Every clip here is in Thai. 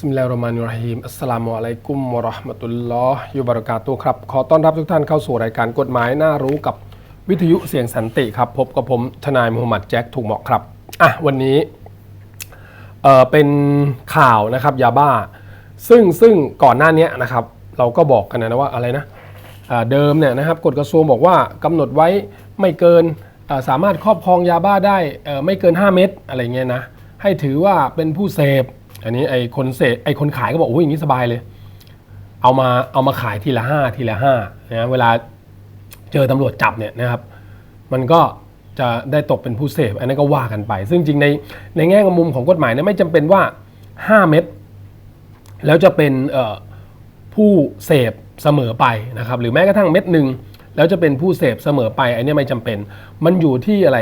บิสมิลลาฮิรเราะห์มานิรเราฮีมอัสสลามุอะลัยกุมวะราะห์มะตุลลอฮ์วะบะเรากาตุครับ ขอต้อนรับทุกท่านเข้าสู่รายการกฎหมายน่ารู้กับวิทยุเสียงสันติครับ พบกับผมทนายมูฮัมหมัดแจ็คถูกเหมาะครับ อะ วันนี้เออเป็นข่าวนะครับยาบ้า ซึ่งซึ่งก่อนหน้านี้นะครับ เราก็บอกกันนะว่าอะไรนะเดิมเนี่ยนะครับกฎกระทรวงบอกว่ากำหนดไว้ไม่เกินสามารถครอบครองยาบ้าได้ไม่เกิน 5 เม็ดอะไรเงี้ยนะให้ถือว่าเป็นผู้เสพ อันนี้ไอ้คนเสพไอ้คนขายก็บอกโอ้ยอย่างนี้สบายเลย เอามาเอามาขายทีละห้าทีละห้านะเวลาเจอตำรวจจับเนี่ยนะครับ มันก็จะได้ตกเป็นผู้เสพอันนั้นก็ว่ากันไป ซึ่งจริงในในแง่มุมของกฎหมายเนี่ยไม่จำเป็นว่า 5 เม็ดแล้วจะเป็นผู้เสพเสมอไปนะครับ หรือแม้กระทั่งเม็ดหนึ่งแล้วจะเป็นผู้เสพเสมอไปอันนี้ไม่จำเป็น มันอยู่ที่อะไร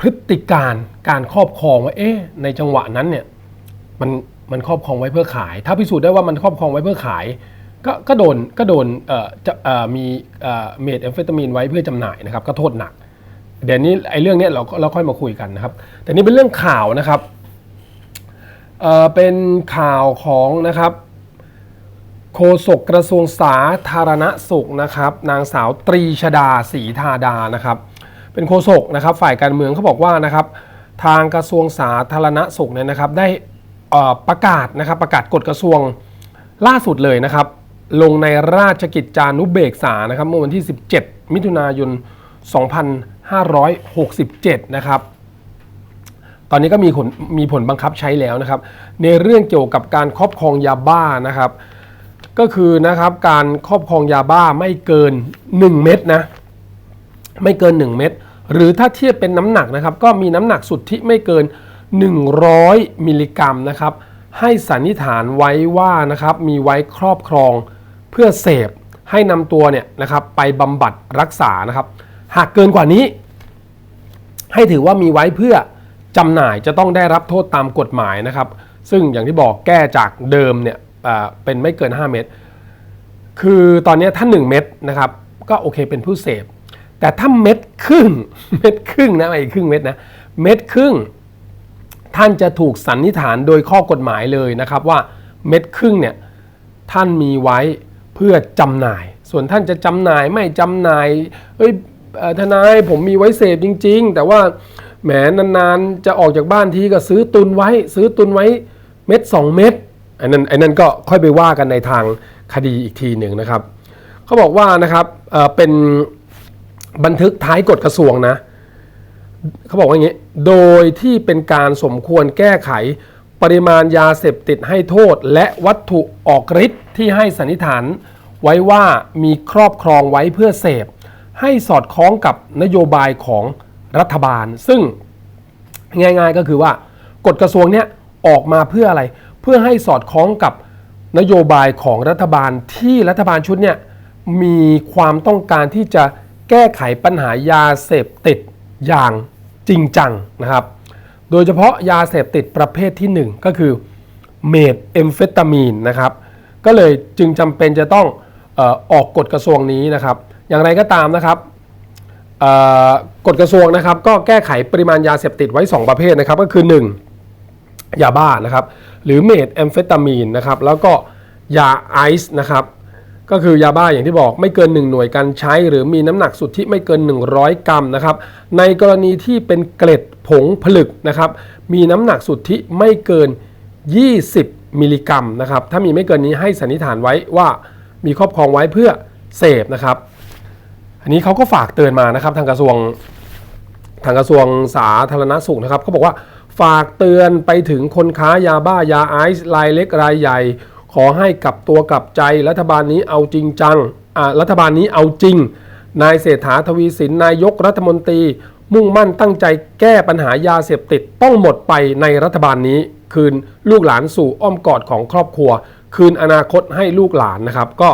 พฤติการการครอบครองว่าเอ๊ะในจังหวะนั้นเนี่ยมัน มันครอบครองไว้เพื่อขาย ถ้าพิสูจน์ได้ว่ามันครอบครองไว้เพื่อขาย ก็ก็โดนก็โดนเอ่อจะเอ่อมีเอ่อเมทแอมเฟตามีนไว้เพื่อจำหน่ายนะครับก็โทษหนัก เดี๋ยวนี้ไอ้เรื่องนี้เราเราค่อยมาคุยกันนะครับ แต่นี่เป็นเรื่องข่าวนะครับเอ่อเป็นข่าวของนะครับโฆษกกระทรวงสาธารณสุขนะครับ นางสาวตรีชดาศรีธาดานะครับ เป็นโฆษกนะครับ ฝ่ายการเมืองเขาบอกว่านะครับ ทางกระทรวงสาธารณสุขเนี่ยนะครับ ได้ ประกาศนะครับประกาศกฎกระทรวงล่าสุดเลยนะครับ ลงในราชกิจจานุเบกษานะครับเมื่อวันที่ 17 มิถุนายน 2567 นะครับตอนนี้ก็มีผลมีผลบังคับใช้แล้วนะครับ ในเรื่องเกี่ยวกับการครอบครองยาบ้านะครับ ก็คือนะครับการครอบครองยาบ้าไม่เกิน 1 เม็ดนะไม่เกิน 1 เม็ดหรือถ้าเทียบเป็นน้ำหนักนะครับ ก็มีน้ำหนักสุดทธิไม่เกิน 100 มิลลิกรัมนะครับ ให้สันนิษฐานไว้ว่านะครับมีไว้ครอบครองเพื่อเสพให้นำตัวเนี่ยนะครับไปบำบัดรักษานะครับ หากเกินกว่านี้ ให้ถือว่ามีไว้เพื่อจำหน่ายจะต้องได้รับโทษตามกฎหมายนะครับ ซึ่งอย่างที่บอกแก้จากเดิมเนี่ยเป็นไม่เกิน 5 เม็ดคือตอนนี้ถ้า 1 เม็ดนะครับก็โอเคเป็นผู้เสพ แต่ถ้าเม็ดครึ่งเม็ดครึ่งนะไม่ครึ่งเม็ดนะเม็ดครึ่ง ท่านจะถูกสันนิษฐานโดยข้อกฎหมายเลยนะครับว่าเม็ดครึ่งเนี่ยท่านมีไว้เพื่อจำหน่าย ส่วนท่านจะจำหน่ายไม่จำหน่ายเฮ้ยทนายผมมีไว้เสพจริง ๆ แต่ว่าแหมนานๆจะออกจากบ้านทีก็ซื้อตุนไว้ ซื้อตุนไว้เม็ด2 เม็ดไอันนั้นไอันนั้นก็ค่อยไปว่ากันในทางคดีอีกทีหนึ่งนะครับเขาบอกว่านะครับเเป็นบันทึกท้ายกฎกระทรวงนะ เขาบอกว่าอย่างนี้ โดยที่เป็นการสมควรแก้ไข ปริมาณยาเสพติดให้โทษ และวัตถุออกฤทธิ์ที่ให้สันนิษฐาน ไว้ว่ามีครอบครองไว้เพื่อเสพ ให้สอดคล้องกับนโยบายของรัฐบาล ซึ่งง่ายๆก็คือว่ากฎกระทรวงเนี้ยออกมาเพื่ออะไร เพื่อให้สอดคล้องกับนโยบายของรัฐบาลที่รัฐบาลชุดเนี่ยมีความต้องการที่จะแก้ไขปัญหายาเสพติด อย่างจริงจังนะครับ โดยเฉพาะยาเสพติดประเภทที่ 1 ก็คือเมทแอมเฟตามีนนะครับ ก็เลยจึงจำเป็นจะต้องอออกกฎกระทรวงนี้นะครับ อย่างไรก็ตามนะครับกฎกระทรวงนะครับ ก็แก้ไขปริมาณยาเสพติดไว้ 2 ประเภทนะครับ ก็คือ 1 ยาบ้านะครับ หรือเมทแอมเฟตามีนนะครับ แล้วก็ยาไอซ์นะครับ ก็คือยาบ้าอย่างที่บอกไม่เกิน 1 หน่วยการใช้ หรือมีน้ำหนักสุทธิไม่เกิน 100 กรัมนะครับในกรณีที่เป็นเกล็ดผงผลึกนะครับมีน้ำหนักสุทธิไม่เกิน 20 มิลลิกรัมนะครับถ้ามีไม่เกินนี้ให้สันนิษฐานไว้ว่ามีครอบครองไว้เพื่อเสพนะครับ อันนี้เขาก็ฝากเตือนมานะครับทางกระทรวงทางกระทรวงสาธารณสุขนะครับเขาบอกว่าฝากเตือนไปถึงคนค้ายาบ้ายาไอซ์รายเล็กรายใหญ่ ขอให้กลับตัวกลับใจรัฐบาลนี้เอาจริงจังรัฐบาลนี้เอาจริง นายเศรษฐาทวีสินนายกรัฐมนตรี มุ่งมั่นตั้งใจแก้ปัญหายาเสพติดต้องหมดไปในรัฐบาลนี้ คืนลูกหลานสู่อ้อมกอดของครอบครัว คืนอนาคตให้ลูกหลานนะครับ ก็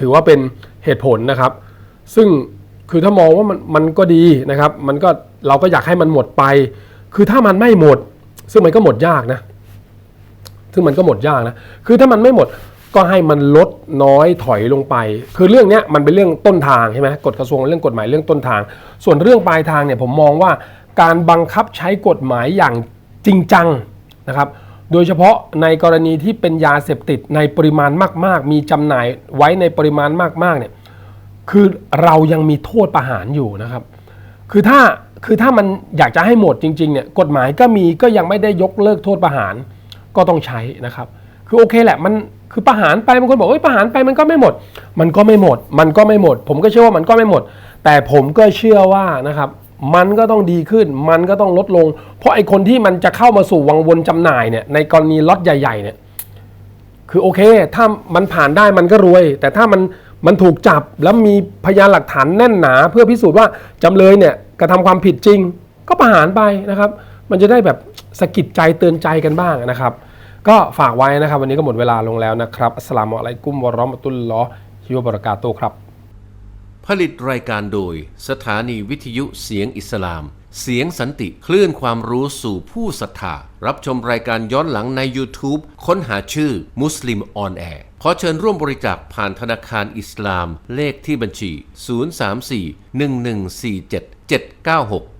ถือว่าเป็นเหตุผลนะครับ ซึ่งคือถ้ามองว่ามันมันก็ดีนะครับ มันก็เราก็อยากให้มันหมดไป คือถ้ามันไม่หมด ซึ่งมันก็หมดยากนะ ซึ่งมันก็หมดยากนะ คือถ้ามันไม่หมดก็ให้มันลดน้อยถอยลงไป คือเรื่องนี้มันเป็นเรื่องต้นทางใช่ไหมกฎกระทรวงเรื่องกฎหมายเรื่องต้นทาง ส่วนเรื่องปลายทางเนี่ยผมมองว่าการบังคับใช้กฎหมายอย่างจริงจังนะครับ โดยเฉพาะในกรณีที่เป็นยาเสพติดในปริมาณมาก ๆ มีจำหน่ายไว้ในปริมาณมากๆเนี่ยคือเรายังมีโทษประหารอยู่นะครับ คือถ้าคือถ้ามันอยากจะให้หมดจริงๆเนี่ยกฎหมายก็มีก็ยังไม่ได้ยกเลิกโทษประหาร ก็ต้องใช้นะครับ คือโอเคแหละมันคือประหารไปบางคนบอกเอ้ยประหารไปมันก็ไม่หมด มันก็ไม่หมด มันก็ไม่หมด ผมก็เชื่อว่ามันก็ไม่หมด แต่ผมก็เชื่อว่านะครับมันก็ต้องดีขึ้น มันก็ต้องลดลง เพราะไอ้คนที่มันจะเข้ามาสู่วังวนจำหน่ายเนี่ยในกรณีล็อตใหญ่ๆเนี่ยคือโอเค ถ้ามันผ่านได้มันก็รวย แต่ถ้ามันมันถูกจับแล้วมีพยานหลักฐานแน่นหนา เพื่อพิสูจน์ว่าจำเลยเนี่ยกระทำความผิดจริง ก็ประหารไปนะครับ มันจะได้แบบสะกิดใจเตือนใจกันบ้างนะครับ ก็ฝากไว้นะครับ วันนี้ก็หมดเวลาลงแล้วนะครับอัสลามุอะลัยกุมวะราะมะตุลลอฮิวบะเราะกาตุครับ ผลิตรายการโดย สถานีวิทยุเสียงอิสลาม เสียงสันติคลื่นความรู้สู่ผู้ศรัทธารับชมรายการย้อนหลังใน YouTube ค้นหาชื่อมุสลิมออนแอร์ขอเชิญร่วมบริจาคผ่านธนาคารอิสลาม เลขที่บัญชี 034-1147-796